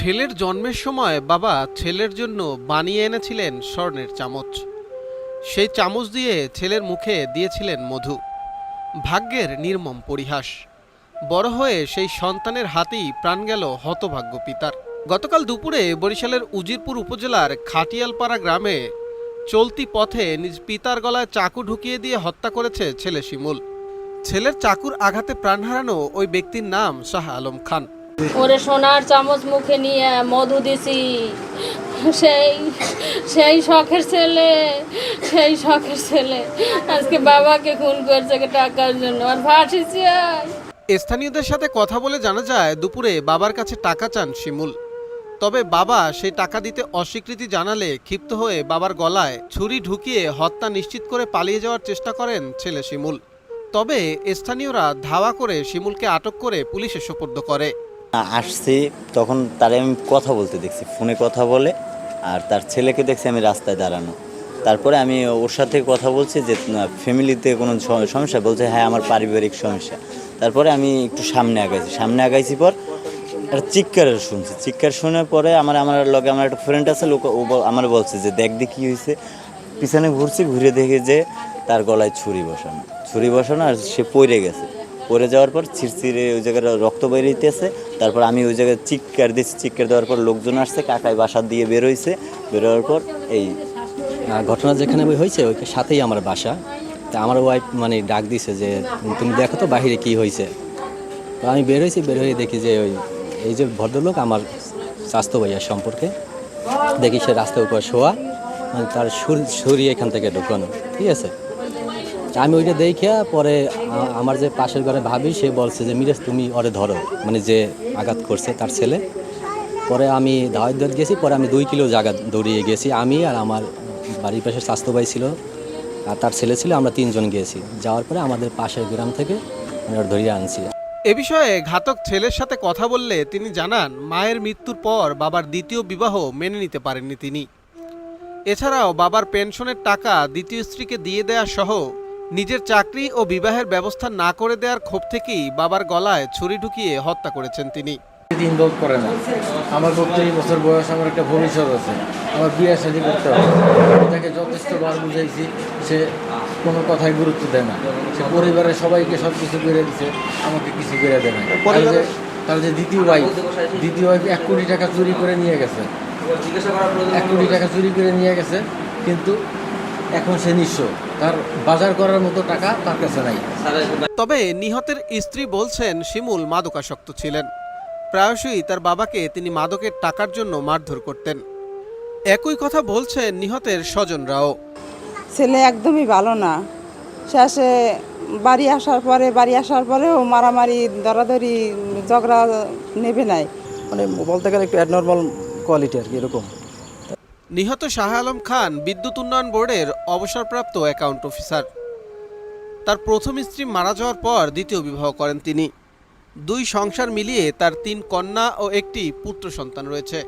ছেলের জন্মের সময় বাবা ছেলের জন্য বানিয়ে এনেছিলেন স্বর্ণের চামচ। সেই চামচ দিয়ে ছেলের মুখে দিয়েছিলেন মধু। ভাগ্যের নির্মম পরিহাস। বড় হয়ে সেই সন্তানের হাতেই প্রাণ গেল হতভাগ্য পিতার। গতকাল দুপুরে বরিশালের উজিরপুর উপজেলার খাটিয়ালপাড়া গ্রামে চলতি পথে নিজ পিতার গলায় চাকু ঢুকিয়ে দিয়ে হত্যা করেছে ছেলে শিমুল। ছেলের চাকুর আঘাতে প্রাণ হারানো ওই ব্যক্তির নাম শাহ আলম খান। ওরে সোনার চামচ মুখে নিয়ে মধু দিছি। সেই সেই শখের ছেলে, সেই শখের ছেলে। আজকে বাবাকে খুন করছে টাকার জন্য। আর ফাঁসি স্থানীয়দের সাথে কথা বলে জানা যায়, দুপুরে বাবার কাছে টাকা চান শিমুল। তবে বাবা সেই টাকা দিতে অস্বীকৃতি জানালে ক্ষিপ্ত হয়ে বাবার গলায় ছুরি ঢুকিয়ে হত্যা নিশ্চিত করে পালিয়ে যাওয়ার চেষ্টা করেন ছেলে শিমুল। তবে স্থানীয়রা ধাওয়া করে শিমুলকে আটক করে পুলিশে সোপর্দ করে। আসছি, তখন তারে আমি কথা বলতে দেখছি, ফোনে কথা বলে, আর তার ছেলেকে দেখছি আমি রাস্তায় দাঁড়ানো। তারপরে আমি ওর সাথে কথা বলছি যে ফ্যামিলিতে কোনো সমস্যা? বলছে হ্যাঁ আমার পারিবারিক সমস্যা। তারপরে আমি একটু সামনে আগাইছি। সামনে আগাইছি পর একটা চিৎকার শুনছি। চিৎকার শোনার পরে আমার আমার লগে আমার একটা ফ্রেন্ড আছে, লোক, ও আমার বলছে যে, দেখ দেখি কী হয়েছে পিছনে ঘুরছি, ঘুরে দেখে যে, তার গলায় ছুরি বসানো। ছুরি বসানো আর সে পড়ে গেছে। পড়ে যাওয়ার পর ছিঁড়ছিঁড়ে ওই জায়গায় রক্ত বেরিয়েছে তারপর আমি ওই জায়গায় চিৎকার দিচ্ছি চিৎকার দেওয়ার পর লোকজন আসছে কাকায় বাসা দিয়ে বেরোইছে বেরোয়ার পর এই ঘটনা যেখানে হয়েছে ওই সাথেই আমার বাসা। তা আমার ওয়াইফ মানে ডাক দিছে যে, তুমি দেখো তো বাহিরে কি হয়েছে তো আমি বের হয়েছি বের হয়ে দেখি যে ওই, এই যে ভদ্রলোক আমার স্বাস্থ্য ভাইয়ার সম্পর্কে। দেখি সে রাস্তার উপর শোয়া মানে তার সুর- ছুরি এখান থেকে ঢুকানো, ঠিক আছে? আমি ওইটা দেখিয়া পরে আমার যে পাশের ঘরে ভাবি, সে বলছে যে, মিরাজ, তুমি ওরে ধরো। মানে যে আঘাত করছে তার ছেলে। পরে আমি দাওয়াত দাওয়াত গেছি পরে আমি দুই কিলো জায়গা দৌড়িয়ে গেছি। আমি আর আমার বাড়ির পাশে স্বাস্থ্য ভাই ছিল আর তার ছেলে ছিল, আমরা তিনজন গিয়েছি। যাওয়ার পরে আমাদের পাশের গ্রাম থেকে ধরিয়ে আনছি। এ বিষয়ে ঘাতক ছেলের সাথে কথা বললে তিনি জানান, মায়ের মৃত্যুর পর বাবার দ্বিতীয় বিবাহ মেনে নিতে পারেননি তিনি। এছাড়াও বাবার পেনশনের টাকা দ্বিতীয় স্ত্রীকে দিয়ে দেয়া সহ নিজের চাকরি ও বিবাহের ব্যবস্থা না করে দেওয়ার ক্ষোভ থেকেই বাবার গলায় ছুরি ঢুকিয়ে হত্যা করেছেন তিনি। ইনভলভ করে না। আমার বত্রিশ বছর বয়স আমার একটা ভবিষ্যৎ আছে। আমার বিয়ে শাদী করতে হবে। আমি তাকে যথেষ্ট বার বুঝাইছি সে কোনো কথায় গুরুত্ব দেয় না। সে পরিবারের সবাইকে সব কিছু করে দিছে আমাকে কিছু করে দেয় না। তার যে তার যে দ্বিতীয় ওয়াইফ দ্বিতীয় ওয়াইফ এক কোটি টাকা চুরি করে নিয়ে গেছে। এক কোটি টাকা চুরি করে নিয়ে গেছে কিন্তু এখন সে নিঃস্ব। তার বাজার করার মতো টাকা তার কাছে নাই। তবে নিহতের স্ত্রী বলছেন শিমুল মাদকাসক্ত ছিলেন। প্রায়শই তার বাবাকে তিনি মাদকের টাকার জন্য মারধর করতেন। একই কথা বলছেন নিহতের স্বজনরাও। ছেলে একদমই ভালো না। শেষে বাড়ি আসার পরে বাড়ি আসার পরেও মারামারি দরাদরি ঝগড়া নেবে নাই। মানে বলতে গেলে একটু অ্যাডনর্মাল কোয়ালিটি আর কি এরকম। নিহত শাহ আলম খান বিদ্যুৎ উন্নয়ন বোর্ডের অবসরপ্রাপ্ত অ্যাকাউন্ট অফিসার তার প্রথম স্ত্রী মারা যাওয়ার পর দ্বিতীয় বিবাহ করেন তিনি। দুই সংসার মিলিয়ে তার তিন কন্যা ও একটি পুত্র সন্তান রয়েছে।